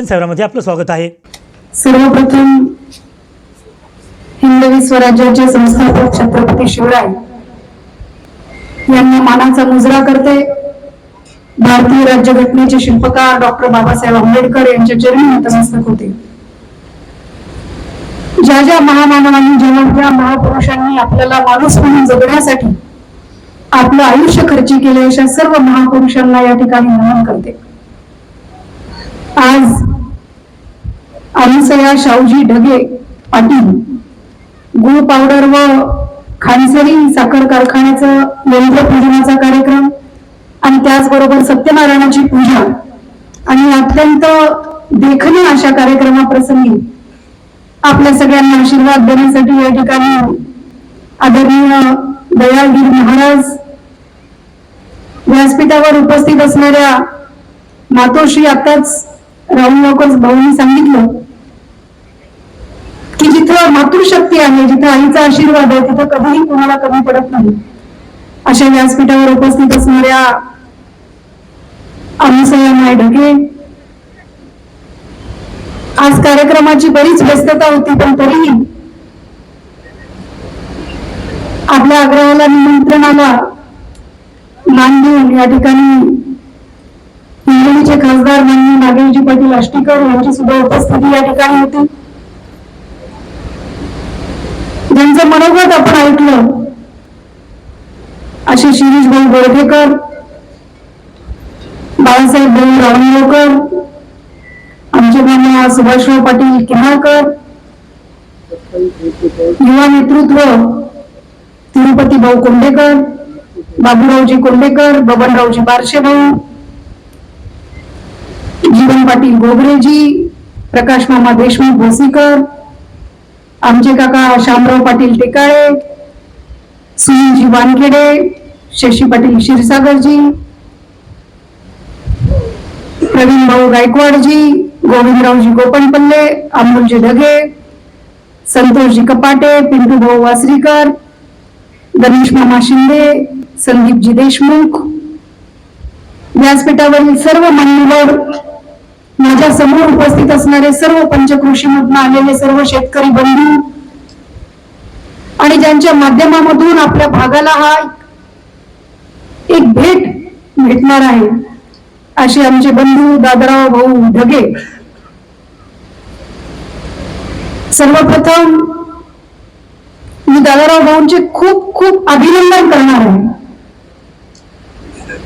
जनसेवामध्ये आपलं स्वागत आहे. सर्वप्रथम हिंदवी स्वराज्याचे संस्थापक छत्रपती शिवराय यांना मानाचा मुजरा करते. भारतीय राज्यघटनेचे शिल्पकार डॉक्टर बाबासाहेब आंबेडकर यांच्या चरणी नतमस्तक होते. ज्या ज्या महामानवांनी जेव्हा महापुरुषांनी आपल्याला माणूस म्हणून जगण्यासाठी आपलं आयुष्य खर्ची केले अशा सर्व महापुरुषांना या ठिकाणी नमन करते. आज अनसया शाहूजी ढगे पाटील. गुळ पावडर व खानसरी साखर कारखान्याचं यंत्र पूजनाचा कार्यक्रम आणि त्याचबरोबर सत्यनारायणाची पूजा आणि अत्यंत देखणी अशा कार्यक्रमाप्रसंगी आपल्या सगळ्यांना आशीर्वाद देण्यासाठी या ठिकाणी आदरणीय दयाळगीर महाराज व्यासपीठावर उपस्थित असणाऱ्या मातोश्री आताच राहुल लवकर भाऊंनी सांगितलं. मातृशक्ती आहे जिथे आईचा आशीर्वाद आहे तिथं कधीही कोणाला कमी पडत नाही. अशा व्यासपीठावर उपस्थित असणाऱ्या अनुसया माय ढगे. आज कार्यक्रमाची बरीच व्यस्तता होती पण तरीही आपल्या आग्रहाला निमंत्रणाला मान देऊन या ठिकाणी हिंगोलीचे खासदार माननीय नागेशजी पाटील आष्टीकर यांची सुद्धा उपस्थिती या ठिकाणी होती. ज्यांचं मनोगत आपण ऐकलं. असे शिरीष भाऊ गोरठेकर बाळासाहेब भाऊ रावणगावकर आमचे मान्य सुभाषराव पाटील किनाळकर युवा नेतृत्व तिरुपती भाऊ कोंडेकर बाबूरावजी कोंडेकर बबनरावजी बारशे भाऊ जीवन पाटील गोगरेजी प्रकाश मामा देशमुख भोसीकर आमचे काका शामराव पाटील टेकाळे सुनीलजी वानखेडे शशी पाटील क्षीरसागरजी प्रवीण भाऊ गायकवाडजी गोविंदरावजी गोपनपल्ले अमोलजी ढगे संतोषजी कपाटे पिंटू भाऊ वासरीकर गणेश मामा शिंदे संदीपजी देशमुख. व्यासपीठावरील सर्व मान्यवर माझ्यासमोर उपस्थित असणारे सर्व पंचकृषीमधून आलेले सर्व शेतकरी बंधू आणि ज्यांच्या माध्यमामधून आपल्या भागाला हा एक भेट भेटणार आहे असे आमचे बंधू दादराव भाऊ ढगे. सर्वप्रथम मी दादाराव भाऊंचे खूप खूप अभिनंदन करणार आहे.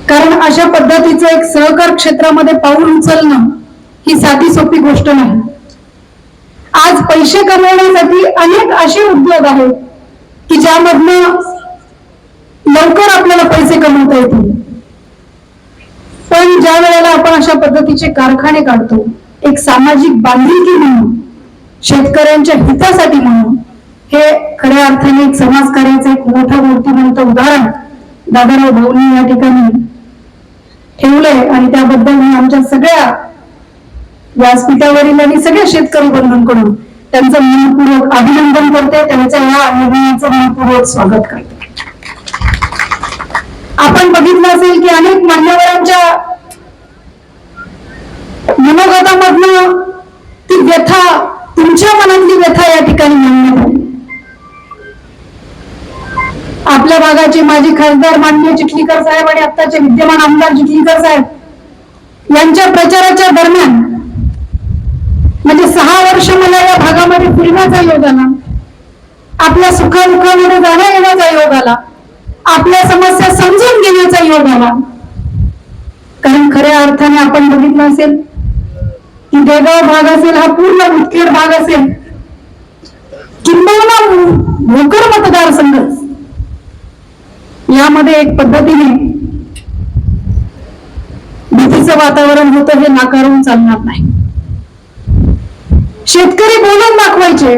कारण अशा पद्धतीचं एक सहकार क्षेत्रामध्ये पाऊल उचलणं ही साधी सोपी गोष्ट नाही. आज पैसे कमवण्यासाठी अनेक असे उद्योग आहेत की ज्यामधनं लवकर आपल्याला पैसे कमवता येतील. पण ज्या वेळेला आपण अशा पद्धतीचे कारखाने काढतो एक सामाजिक बांधिलकी म्हणून शेतकऱ्यांच्या हितासाठी म्हणून हे खऱ्या अर्थाने एक समाजकार्याचं एक मोठं मूर्तिमंत उदाहरण दादाराव भाऊंनी या ठिकाणी ठेवलंय. आणि त्याबद्दल मी आमच्या सगळ्या व्यासपीठावरील आणि सगळ्या शेतकरी बंधूंकडून त्यांचं मनपूर्वक अभिनंदन करते. त्यांच्या या निर्णयाचं मनपूर्वक स्वागत करते. आपण बघितलं असेल की अनेक मान्यवरांच्या मनोगतामधन ती व्यथा तुमच्या मनातली व्यथा या ठिकाणी मांडण्यात आली. आपल्या भागाचे माजी खासदार मान्य चिखलीकर साहेब आणि आत्ताचे विद्यमान आमदार चिखलीकर साहेब यांच्या प्रचाराच्या दरम्यान सहा वर्ष मला या भागामध्ये फिरण्याचा योग आला. आपल्या सुखादुखामध्ये जाण्या येण्याचा योग आला. आपल्या समस्या समजून घेण्याचा योग आला. कारण खऱ्या अर्थाने आपण बघितलं असेल की देगाव भाग असेल हा पूर्ण मुदखेड भाग असेल. किंबहुना भोकर मतदारसंघ. यामध्ये एक पद्धतीने भीतीचं वातावरण होतं हे नाकारून चालणार नाही. शेतकरी बोलून दाखवायचे.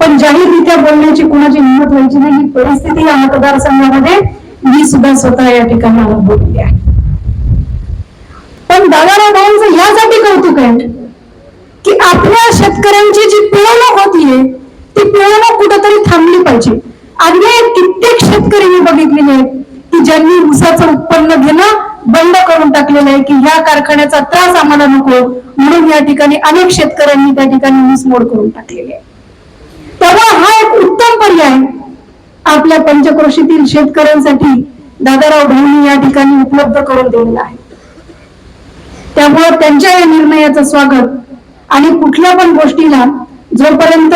पण जाहीररित्या बोलण्याची कुणाची हिंमत व्हायची नाही ही परिस्थिती या मतदारसंघामध्ये मी सुद्धा स्वतः या ठिकाणी अनुभवली आहे. पण दादाराव भाऊंचं यासाठी कौतुक आहे की आपल्या शेतकऱ्यांची जी पिळवणूक होतीये ती पिळवणूक कुठेतरी थांबली पाहिजे. अगदी कित्येक शेतकरी मी बघितलेले आहेत की ज्यांनी ऊसाचं उत्पन्न घेणं बंद करून टाकलेलं आहे की ह्या कारखान्याचा त्रास आम्हाला नको म्हणून या ठिकाणी अनेक शेतकऱ्यांनी त्या ठिकाणी मोड करून टाकलेली आहे. तेव्हा हा एक उत्तम पर्याय आपल्या पंचक्रोशीतील शेतकऱ्यांसाठी दादाराव भाऊंनी या ठिकाणी उपलब्ध करून दिलेला आहे. त्यामुळे त्यांच्या या निर्णयाचं स्वागत आणि कुठल्या पण गोष्टीला जोपर्यंत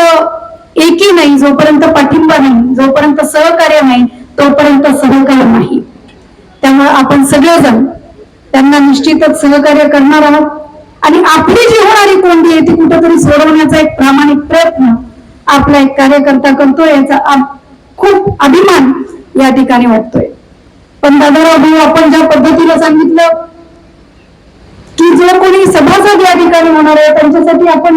एकी नाही जोपर्यंत पाठिंबा नाही जोपर्यंत सहकार्य नाही तोपर्यंत सहकार्य नाही. त्यामुळे आपण सगळेजण त्यांना निश्चितच सहकार्य करणार आहोत. आणि आपली जी होणारी कोंडी आहे ती कुठंतरी सोडवण्याचा एक प्रामाणिक प्रयत्न आपला एक कार्यकर्ता करतोय याचा खूप अभिमान या ठिकाणी वाटतोय. पण दादाराव भाऊ आपण ज्या पद्धतीला सांगितलं की जो कोणी सभासद या ठिकाणी होणार आहे त्यांच्यासाठी आपण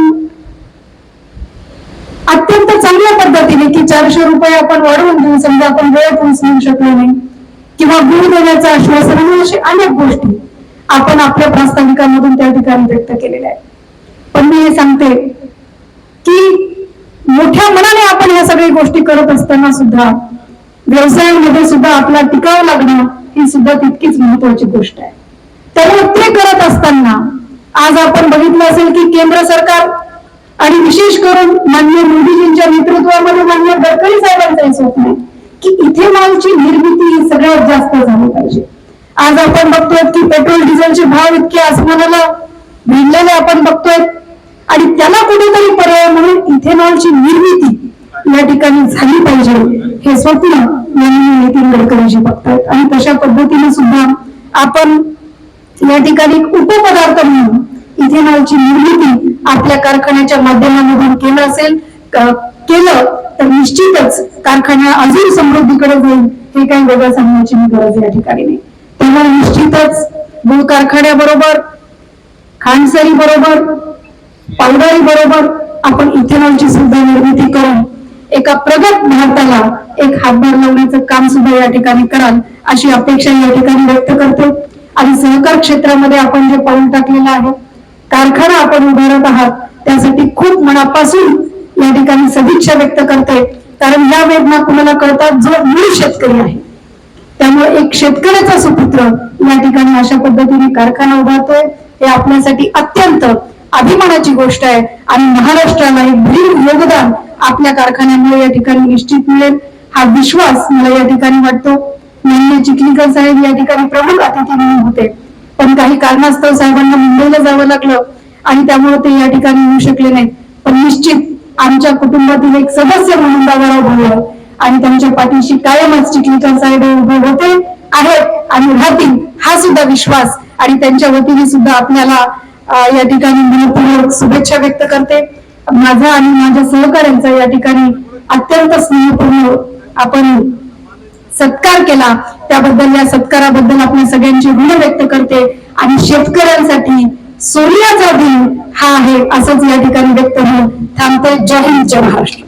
अत्यंत चांगल्या पद्धतीने की चारशे रुपये आपण वाढवून देऊ समजा आपण वेळ पोहोचवू शकलो नाही किंवा गुरु देण्याचं आश्वासन आणि अशी अनेक गोष्टी. आपण आपल्या प्रास्ताविकांमधून त्या ठिकाणी व्यक्त केलेल्या आहेत पण मी हे सांगते की मोठ्या मनाने आपण ह्या सगळ्या गोष्टी करत असताना सुद्धा व्यवसायामध्ये सुद्धा आपला टिकाव लागणं ही सुद्धा तितकीच महत्वाची गोष्ट आहे. त्यामुळे ते करत असताना आज आपण बघितलं असेल की केंद्र सरकार आणि विशेष करून मान्य मोदीजींच्या नेतृत्वामध्ये मान्य गडकरी साहेबांचं हे स्वप्न आहे की इथेनॉलची निर्मिती ही सगळ्यात जास्त झाली पाहिजे. आज आपण बघतोय की पेट्रोल डिझेलचे भाव इतके आसमानाला भिडलेले आपण बघतोय. आणि त्याला कुठेतरी पर्याय म्हणून इथेनॉलची निर्मिती या ठिकाणी झाली पाहिजे. हे स्वप्न माननीय नितीन गडकरीजी बघतायत. आणि तशा पद्धतीने सुद्धा आपण या ठिकाणी उपपदार्थ म्हणून इथेनॉलची निर्मिती आपल्या कारखान्याच्या माध्यमामधून केलं असेल केलं तर निश्चितच कारखाना अजून समृद्धीकडे जाईल हे काही वेगळं सांगण्याची मी गरज या ठिकाणी नाही. तेव्हा निश्चितच मूळ कारखान्याबरोबर खांडसरी बरोबर पावडारी बरोबर आपण इथेनॉलची सुद्धा निर्मिती करून एका प्रगत भारताला एक हातभार लावण्याचं काम सुद्धा या ठिकाणी कराल अशी अपेक्षा या ठिकाणी व्यक्त करते. आणि सहकार क्षेत्रामध्ये आपण जे पाऊल टाकलेलं आहे कारखाना आपण उभारत आहात त्यासाठी खूप मनापासून या ठिकाणी सदिच्छा व्यक्त करते कारण या वेदना कुणाला कळतात जो मूळ शेतकरी आहे. त्यामुळे एक शेतकऱ्याचा सुपुत्र या ठिकाणी अशा पद्धतीने कारखाना उभारतोय. हे आपल्यासाठी अत्यंत अभिमानाची गोष्ट आहे आणि महाराष्ट्राला एक भरीव योगदान आपल्या कारखान्यामुळे या ठिकाणी निश्चित मिळेल. हा विश्वास मला या ठिकाणी वाटतो. नेहमी चिखलीकर साहेब या ठिकाणी प्रमुख अतिथी म्हणून होते. पण काही कारणास्तव साहेबांना मुंबईला जावं लागलं आणि त्यामुळे ते या ठिकाणी येऊ शकले नाही पण निश्चित आमच्या कुटुंबातील एक सदस्य म्हणून दादाराव भाऊ आणि त्यांच्या पाठीशी कायमच चिखलीकर साहेब उभे होते आहेत. आणि राहतील हा सुद्धा विश्वास. आणि त्यांच्या वतीने सुद्धा आपल्याला या ठिकाणी मनपूर्वक शुभेच्छा व्यक्त करते. माझा आणि माझ्या सहकाऱ्यांचा या ठिकाणी अत्यंत स्नेहपूर्ण आपण सत्कार केला. त्याबद्दल या सत्काराबद्दल आपण सगळ्यांचे ऋण व्यक्त करते. आणि शेतकऱ्यांसाठी सूर्याचा दिन हा आहे असंच या ठिकाणी व्यक्त होऊन थांबते जय हिंद जय महाराष्ट्र.